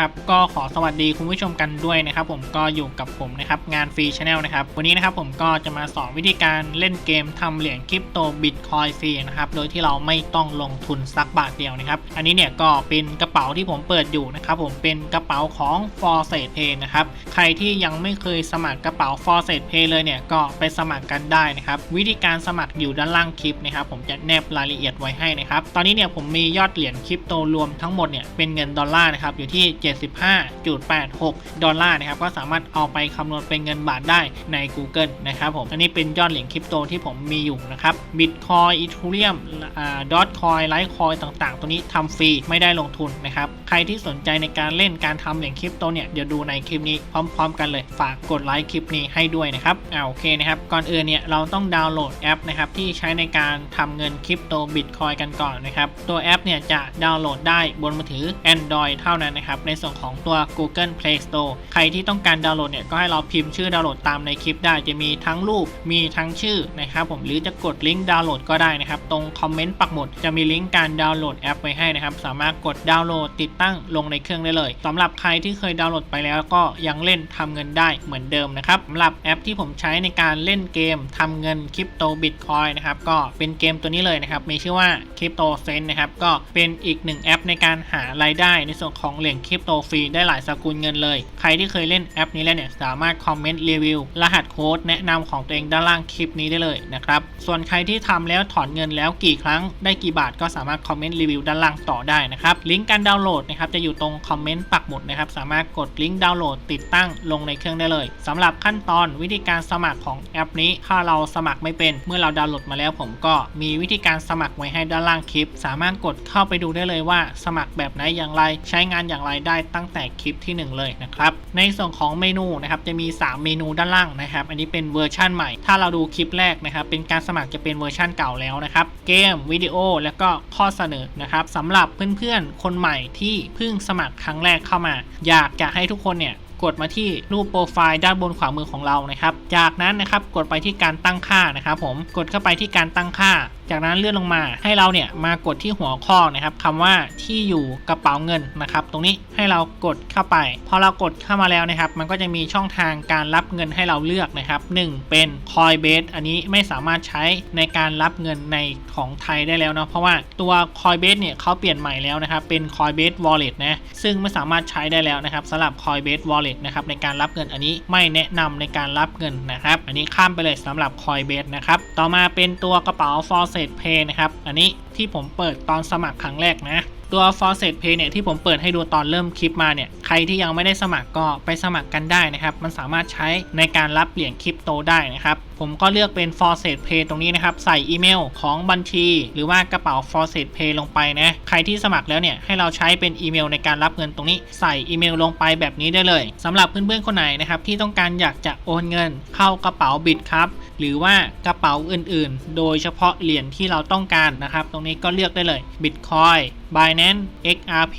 ครับก็ขอสวัสดีคุณผู้ชมกันด้วยนะครับ ผมก็อยู่กับผมนะครับงานฟรีชาแนลนะครับวันนี้นะครับผมก็จะมาสอนวิธีการเล่นเกมทำเหรียญคริปโตบิตคอยฟรีนะครับโดยที่เราไม่ต้องลงทุนสักบาทเดียวนะครับ อันนี้เนี่ยก็เป็นกระเป๋าที่ผมเปิดอยู่นะครับผมเป็นกระเป๋าของ f o r s e Pay นะครับใครที่ยังไม่เคยสมัครกระเป๋า f o r s e Pay เลยเนี่ยก็ไปสมัครกันได้นะครับวิธีการสมัครอยู่ด้านล่างคลิปนะครับผมจะแนบรายละเอียดไว้ให้นะครับตอนนี้เนี่ยผมมียอดเหรียญคริปโตรวมทั้งหมดเนี่ยเป็นเงินดอลลาร์นะครับอยู่ที่75.86 ดอลลาร์นะครับ ก็สามารถเอาไปคำนวณเป็นเงินบาทได้ใน Google นะครับผม อันนี้เป็นยอดเหรียญคริปโตที่ผมมีอยู่นะครับบิตคอยอีทูเรียมอ่าดอทคอยไลท์คอยต่างๆ ตัวนี้ทำฟรีไม่ได้ลงทุนนะครับ ใครที่สนใจในการเล่นการทำเหรียญคริปโตเนี่ย เดี๋ยวดูในคลิปนี้พร้อม ๆ กันเลย ฝากกดไลค์คลิปนี้ให้ด้วยนะครับอ่าโอเคนะครับ ก่อนอื่นเนี่ยเราต้องดาวน์โหลดแอปนะครับที่ใช้ในการทำเงินคริปโตบิตคอยกันก่อนนะครับ ตัวแอปเนี่ยจะดาวน์โหลดได้บนมือถือ Android เท่านั้นนะครับในในส่วนของตัว Google Play Store ใครที่ต้องการดาวน์โหลดเนี่ยก็ให้เราพิมพ์ชื่อดาวน์โหลดตามในคลิปได้จะมีทั้งรูปมีทั้งชื่อนะครับผมหรือจะกดลิงก์ดาวน์โหลดก็ได้นะครับ ตรงคอมเมนต์ปักหมุดจะมีลิงก์การดาวน์โหลดแอปไว้ให้นะครับ สามารถกดดาวน์โหลดติดตั้งลงในเครื่องได้เลยสำหรับใครที่เคยดาวน์โหลดไปแล้วก็ยังเล่นทำเงินได้เหมือนเดิมนะครับสำหรับแอปที่ผมใช้ในการเล่นเกมทำเงินคริปโตบิตคอยนะครับก็เป็นเกมตัวนี้เลยนะครับมีชื่อว่าคริปโตเซนนะครับก็เป็นอีกหนึ่งแอปในการหารายได้ในส่วนของเหรียญคริปโตฟรีได้หลายสกุลเงินเลย ใครที่เคยเล่นแอปนี้แล้วเนี่ยสามารถคอมเมนต์รีวิวรหัสโค้ดแนะนำของตัวเองด้านล่างคลิปนี้ได้เลยนะครับ ส่วนใครที่ทำแล้วถอนเงินแล้วกี่ครั้งได้กี่บาทก็สามารถคอมเมนต์รีวิวด้านล่างต่อได้นะครับ ลิงก์การดาวน์โหลดนะครับจะอยู่ตรงคอมเมนต์ปักหมุดนะครับสามารถกดลิงก์ดาวน์โหลดติดตั้งลงในเครื่องได้เลยสำหรับขั้นตอนวิธีการสมัครของแอปนี้ ถ้าเราสมัครไม่เป็น เมื่อเราดาวน์โหลดมาแล้วผมก็มีวิธีการสมัครไว้ให้ด้านล่างคลิป สามารถกดเข้าไปดูได้เลยว่า สมัครแบบไหนอย่างไรใช้งานอย่างไรได้ตั้งแต่คลิปที่หนึ่งเลยนะครับในส่วนของเมนูนะครับจะมี 3 เมนูด้านล่างนะครับอันนี้เป็นเวอร์ชั่นใหม่ ถ้าเราดูคลิปแรกนะครับเป็นการสมัครจะเป็นเวอร์ชั่นเก่าแล้วนะครับเกมวิดีโอแล้วก็ข้อเสนอนะครับสำหรับเพื่อนๆคนใหม่ที่เพิ่งสมัครครั้งแรกเข้ามา อยากจะให้ทุกคนเนี่ยกดมาที่รูปโปรไฟล์ด้านบนขวามือของเรานะครับ จากนั้นนะครับกดไปที่การตั้งค่านะครับผม กดเข้าไปที่การตั้งค่าจากนั้นเลื่อนลงมาให้เราเนี่ยมากดที่หัวข้อนะครับคำว่าที่อยู่กระเป๋าเงินนะครับ ตรงนี้ให้เรากดเข้าไป พอเรากดเข้ามาแล้วนะครับ มันก็จะมีช่องทางการรับเงินให้เราเลือกนะครับ 1 เป็น Coinbase อันนี้ไม่สามารถใช้ในการรับเงินในของไทยได้แล้วเนาะเพราะว่าตัว Coinbase เนี่ยเขาเปลี่ยนใหม่แล้วนะครับเป็น Coinbase Wallet นะซึ่งไม่สามารถใช้ได้แล้วนะครับสำหรับ Coinbase Wallet นะครับในการรับเงินอันนี้ไม่แนะนำในการรับเงินนะครับ อันนี้ข้ามไปเลยสำหรับ Coinbase นะครับต่อมาเป็นตัวกระเป๋า f o r s e t Pay นะครับ อันนี้ที่ผมเปิดตอนสมัครครั้งแรกนะ ตัว f o r s e t Pay เนี่ยที่ผมเปิดให้ดูตอนเริ่มคลิปมาเนี่ย ใครที่ยังไม่ได้สมัครก็ไปสมัครกันได้นะครับ มันสามารถใช้ในการรับเหรียญคริปโตได้นะครับ ผมก็เลือกเป็น f o r s e t Pay ตรงนี้นะครับ ใส่อีเมลของบัญชี หรือว่ากระเป๋า f o r s e t Pay ลงไปนะ ใครที่สมัครแล้วเนี่ยให้เราใช้เป็นอีเมลในการรับเงินตรงนี้ ใส่อีเมลลงไปแบบนี้ได้เลยสำหรับเพื่อนๆคนไหนนะครับที่ต้องการอยากจะโอนเงินเข้ากระเป๋าบิตครับ หรือว่ากระเป๋าอื่นๆ โดยเฉพาะเหรียญที่เราต้องการนะครับ ตรงนี้ก็เลือกได้เลย Bitcoin Binance XRP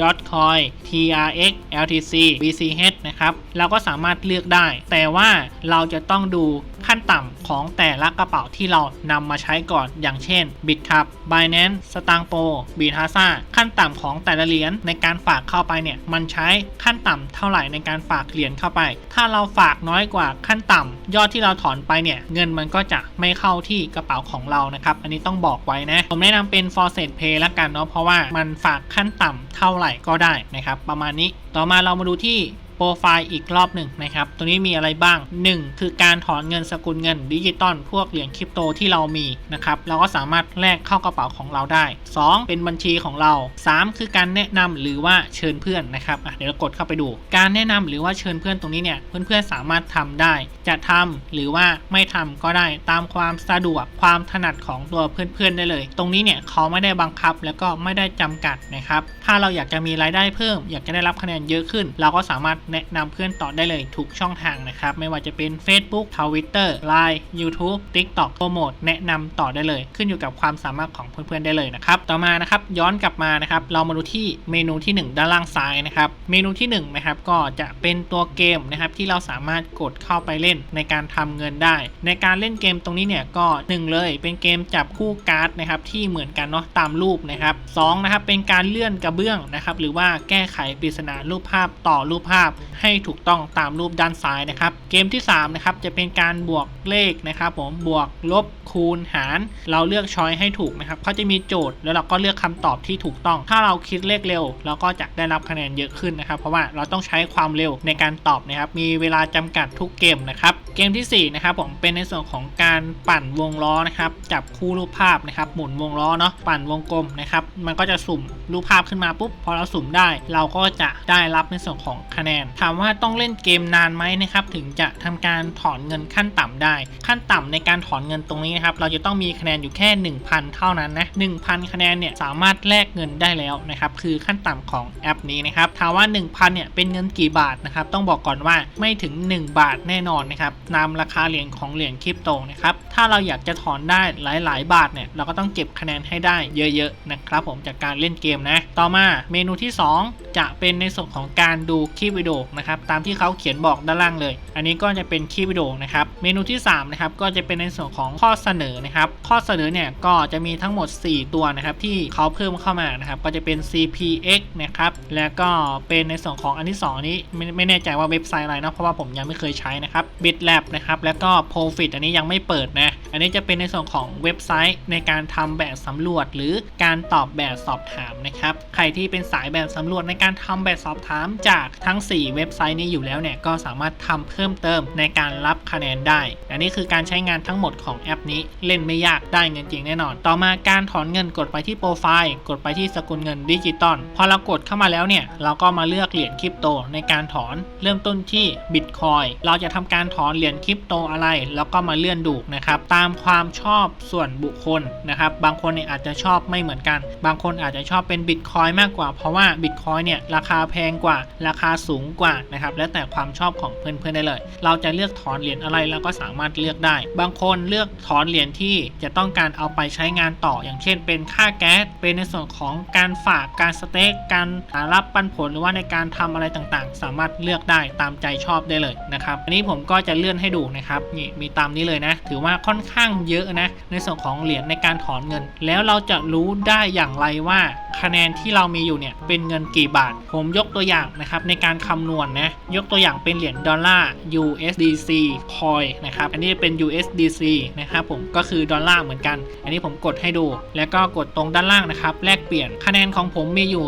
Dotcoin TRX LTC BCH นะครับ เราก็สามารถเลือกได้ แต่ว่าเราจะต้องดูขั้นต่ำของแต่ละกระเป๋าที่เรานำมาใช้ก่อนอย่างเช่น Bitcup Binance s t a n g p o Bitasa ขั้นต่ำของแต่ละเหรียญในการฝากเข้าไปเนี่ย มันใช้ขั้นต่ำเท่าไหร่ในการฝากเหรียญเข้าไป ถ้าเราฝากน้อยกว่าขั้นต่ำยอดที่เราถอนไปเนี่ย เงินมันก็จะไม่เข้าที่กระเป๋าของเรานะครับ อันนี้ต้องบอกไว้นะ ผมแนะนำเป็น f o r s e Pay ละกันเนาะเพราะว่ามันฝากขั้นต่ำเท่าไหร่ก็ได้นะครับ ประมาณนี้ต่อมาเรามาดูที่ โปรไฟล์อีกรอบหนึ่งนะครับตรงนี้มีอะไรบ้าง 1 คือการถอนเงินสกุลเงินดิจิตอลพวกเหรียญคริปโตที่เรามีนะครับ เราก็สามารถแลกเข้ากระเป๋าของเราได้ 2 เป็นบัญชีของเรา 3 คือการแนะนำหรือว่าเชิญเพื่อนนะครับเดี๋ยวเรากดเข้าไปดู การแนะนำหรือว่าเชิญเพื่อนตรงนี้เนี่ย เพื่อนๆสามารถทำได้ จะทำหรือว่าไม่ทำก็ได้ตามความสะดวกความถนัดของตัวเพื่อนๆได้เลย ตรงนี้เนี่ยเขาไม่ได้บังคับแล้วก็ไม่ได้จำกัดนะครับ ถ้าเราอยากจะมีรายได้เพิ่ม อยากจะได้รับคะแนนเยอะขึ้น เราก็สามารถแนะนำเพื่อนต่อได้เลยทุกช่องทางนะครับ ไม่ว่าจะเป็น Facebook Twitter Line YouTube TikTok โปรโมทแนะนำต่อได้เลย ขึ้นอยู่กับความสามารถของเพื่อนๆได้เลยนะครับ ต่อมานะครับย้อนกลับมานะครับ เรามาดูที่เมนูที่ 1 ด้านล่างซ้ายนะครับ เมนูที่1นะครับก็จะเป็นตัวเกมนะครับที่เราสามารถกดเข้าไปเล่นในการทำเงินได้ ในการเล่นเกมตรงนี้เนี่ยก็หนึ่งเลยเป็นเกมจับคู่การ์ดนะครับที่เหมือนกันเนาะตามรูปนะครับสองนะครับเป็นการเลื่อนกระเบื้องนะครับหรือว่าแก้ไขปริศนารูปภาพต่อรูปภาพให้ถูกต้องตามรูปด้านซ้ายนะครับ เกมที่3นะครับจะเป็นการบวกเลขนะครับ ผมบวกลบคูณหาร เราเลือกช้อยให้ถูกนะครับเขาจะมีโจทย์แล้วเราก็เลือกคำตอบที่ถูกต้อง ถ้าเราคิดเลขเร็ว เราก็จะได้รับคะแนนเยอะขึ้นนะครับ เพราะว่าเราต้องใช้ความเร็วในการตอบนะครับ มีเวลาจำกัดทุกเกมนะครับเกมทีสี่4นะครับผมเป็นในส่วนของการปั่นวงล้อนะครับจับคู่รูปภาพนะครับหมุนวงล้อเนาะปั่นวงกลมนะครับมันก็จะสุ่มรูปภาพขึ้นมาปุ๊บพอเราสุ่มได้ เราก็จะได้รับในส่วนของคะแนนถามว่าต้องเล่นเกมนานไหมนะครับถึงจะทำการถอนเงินขั้นต่ำได้ ขั้นต่ำในการถอนเงินตรงนี้นะครับเราจะต้องมีคะแนนอยู่แค่ 1,000 เท่านั้นนะ1,000 คะแนนเนี่ยสามารถแลกเงินได้แล้วนะครับคือขั้นต่ำของแอปนี้นะครับถามว่า 1,000เนี่ยเป็นเงินกี่บาทนะครับต้องบอกก่อนว่าไม่ถึง 1 บาทแน่นอนนะครับนำราคาเหรียญของเหรียญคริปโตนะครับถ้าเราอยากจะถอนได้หลาย ๆ บาทเนี่ยเราก็ต้องเก็บคะแนนให้ได้เยอะๆนะครับผมจากการเล่นเกมนะ ต่อมาเมนูที่ 2 จะเป็นในส่วนของการดูคลิปวิดีโอนะครับตามที่เขาเขียนบอกด้านล่างเลย อันนี้ก็จะเป็นคลิปวิดีโอนะครับเมนูที่3นะครับก็จะเป็นในส่วนของข้อเสนอนะครับข้อเสนอเนี่ยก็จะมีทั้งหมด 4 ตัวนะครับที่เขาเพิ่มเข้ามานะครับก็จะเป็น CPX นะครับแล้วก็เป็นในส่วนของอันที่ 2 นี้ไม่ไม่แน่ใจว่าเว็บไซต์อะไรเนาะเพราะว่าผมยังไม่เคยใช้นะครับ BitLab นะครับแล้วก็ Profit อันนี้ยังไม่เปิดนะอันนี้จะเป็นในส่วนของเว็บไซต์ในการทำแบบสำรวจ หรือการตอบแบบสอบถามนะครับใครที่เป็นสายแบบสำรวจในการทำแบบสอบถามจากทั้ง 4เว็บไซต์นี้อยู่แล้วเนี่ยก็สามารถทำเพิ่มเติมในการรับคะแนนได้ อันนี้คือการใช้งานทั้งหมดของแอปนี้เล่นไม่ยากได้เงินจริงแน่นอน ต่อมาการถอนเงินกดไปที่โปรไฟล์กดไปที่สกุลเงินดิจิตอลพอเรากดเข้ามาแล้วเนี่ยเราก็มาเลือกเหรียญคริปโตในการถอนเริ่มต้นที่บิตคอยเราจะทำการถอนเหรียญคริปโตอะไร แล้วก็มาเลื่อนดูนะครับตามความชอบส่วนบุคคลนะครับบางคนเนี่ยอาจจะชอบไม่เหมือนกัน บางคนอาจจะชอบเป็นบิตคอยมากกว่าเพราะว่าบิตคอยเนี่ยราคาแพงกว่าราคาสูงกว่านะครับแล้วแต่ความชอบของเพื่อนๆได้เลย เราจะเลือกถอนเหรียญอะไรเราก็สามารถเลือกได้ บางคนเลือกถอนเหรียญที่จะต้องการเอาไปใช้งานต่อ อย่างเช่น เป็นค่าแก๊สเป็นในส่วนของการฝากการสเต็กการรับปันผลหรือว่าในการทำอะไรต่างๆ สามารถเลือกได้ตามใจชอบได้เลยนะครับอันนี้ผมก็จะเลื่อนให้ดูนะครับนี่มีตามนี้เลยนะ ถือว่าค่อนข้างเยอะนะในส่วนของเหรียญในการถอนเงิน แล้วเราจะรู้ได้อย่างไรว่าคะแนนที่เรามีอยู่เนี่ยเป็นเงินกี่บาท ผมยกตัวอย่างนะครับในการคำนวณนะ ยกตัวอย่างเป็นเหรียญดอลลาร์ USDC coin นะครับ อันนี้เป็น USDC นะครับผม ก็คือดอลลาร์เหมือนกัน อันนี้ผมกดให้ดู แล้วก็กดตรงด้านล่างนะครับ แลกเปลี่ยน คะแนนของผมมีอยู่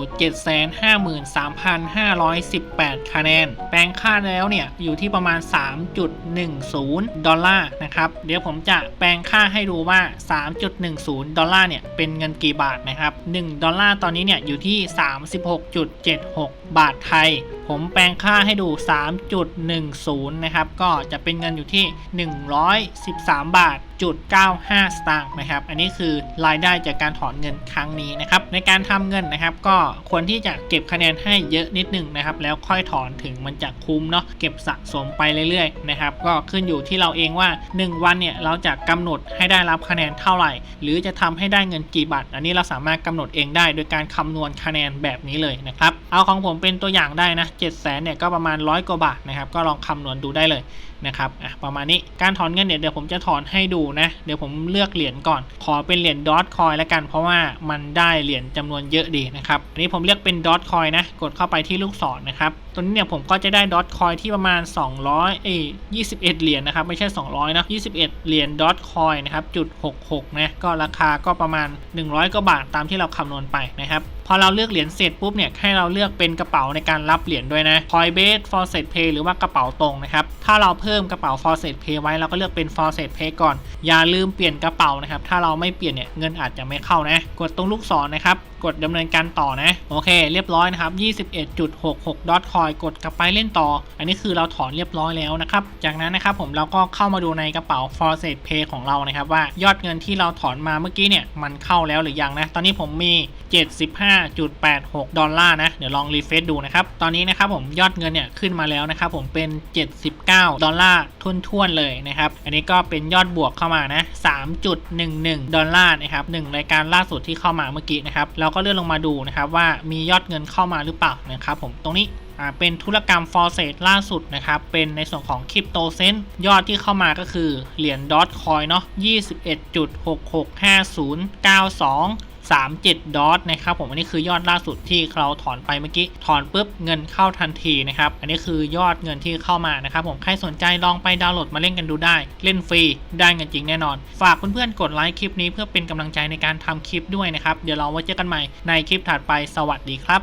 753,518 คะแนน แปลงค่าแล้วเนี่ย อยู่ที่ประมาณ 3.10 ดอลลาร์นะครับ เดี๋ยวผมจะแปลงค่าให้ดูว่า 3.10 ดอลลาร์เนี่ย เป็นเงินกี่บาทนะครับ 1 ดอลลาร์ตอนนี้เนี่ย อยู่ที่ 36.76 บาทไทย ผมแปลงค่าให้ดู 3.10 นะครับ ก็จะเป็นเงินอยู่ที่ 113 บาทจุด95 สตางค์นะครับ อันนี้คือรายได้จากการถอนเงินครั้งนี้นะครับ ในการทำเงินนะครับ ก็ควรที่จะเก็บคะแนนให้เยอะนิดนึงนะครับ แล้วค่อยถอนถึงมันจะคุ้มเนาะ เก็บสะสมไปเรื่อยๆนะครับ ก็ขึ้นอยู่ที่เราเองว่า 1 วันเนี่ยเราจะกำหนดให้ได้รับคะแนนเท่าไหร่ หรือจะทำให้ได้เงินกี่บาท อันนี้เราสามารถกำหนดเองได้ โดยการคำนวณคะแนนแบบนี้เลยนะครับ เอาของผมเป็นตัวอย่างได้นะ7 0 0 0 0เนี่ยก็ประมาณร้อยกว่าบาทนะครับ ก็ลองคำนวณดูได้เลยนะครับอะประมาณนี้การถอนเงินเนี่ยเดี๋ยวผมจะถอนให้ดูนะ เดี๋ยวผมเลือกเหรียญก่อน ขอเป็นเหรียญดอทคอยแล้วกัน เพราะว่ามันได้เหรียญจำนวนเยอะดีนะครับอันนี้ผมเลือกเป็นดอทคอยนะ กดเข้าไปที่ลูกศรนะครับ ตัวนี้เนี่ยผมก็จะได้ดอทคอยที่ประมาณ 200เอ้ย21 เหรียญนะครับ ไม่ใช่ 200 นะ 21 เหรียญดอทคอยนะครับจุด66 นะ ก็ราคาก็ประมาณ 100 กว่าบาทตามที่เราคำนวณไปนะครับพอเราเลือกเหรียญเสร็จปุ๊บเนี่ยให้เราเลือกเป็นกระเป๋าในการรับเหรียญด้วยนะ Coinbase Faucet Pay หรือว่ากระเป๋าตรงนะครับ ถ้าเราเพิ่มกระเป๋า Faucet Pay ไว้เราก็เลือกเป็น Faucet Pay ก่อน อย่าลืมเปลี่ยนกระเป๋านะครับ ถ้าเราไม่เปลี่ยนเนี่ยเงินอาจจะไม่เข้านะ กดตรงลูกศรนะครับกดดำเนินการต่อนะ โอเค เรียบร้อยนะครับ 21.66 ดอทคอยกดกลับไปเล่นต่อ อันนี้คือเราถอนเรียบร้อยแล้วนะครับ จากนั้นนะครับผมเราก็เข้ามาดูในกระเป๋า f o r s e t Pay ของเรานะครับ ว่ายอดเงินที่เราถอนมาเมื่อกี้เนี่ย มันเข้าแล้วหรือยังนะ ตอนนี้ผมมี 75.86 ดอลลาร์นะ เดี๋ยวลองรีเฟซดูนะครับ ตอนนี้นะครับผมยอดเงินเนี่ยขึ้นมาแล้วนะครับผมเป็น 79 ดอลลาร์ทุนๆเลยนะครับ อันนี้ก็เป็นยอดบวกเข้ามานะ 3.11 ดอลลาร์นะครับหนึ่งรายการล่าสุดที่เข้ามาเมื่อกี้นะครับเราก็เลื่อนลงมาดูนะครับว่ามียอดเงินเข้ามาหรือเปล่านะครับผมตรงนี้เป็นธุรกรรมฟอร์เซตล่าสุดนะครับ เป็นในส่วนของคริปโตเซนยอดที่เข้ามาก็คือเหรียญดอทคอยเนาะ21.665092 37ดอทนะครับผมอันนี้คือยอดล่าสุดที่เราถอนไปเมื่อกี้ถอนปุ๊บเงินเข้าทันทีนะครับอันนี้คือยอดเงินที่เข้ามานะครับผมใครสนใจลองไปดาวน์โหลดมาเล่นกันดูได้ เล่นฟรีได้เงินจริงแน่นอน ฝากเพื่อนๆกดไลค์คลิปนี้เพื่อเป็นกำลังใจในการทำคลิปด้วยนะครับเดี๋ยวเราไว้เจอกันใหม่ในคลิปถัดไปสวัสดีครับ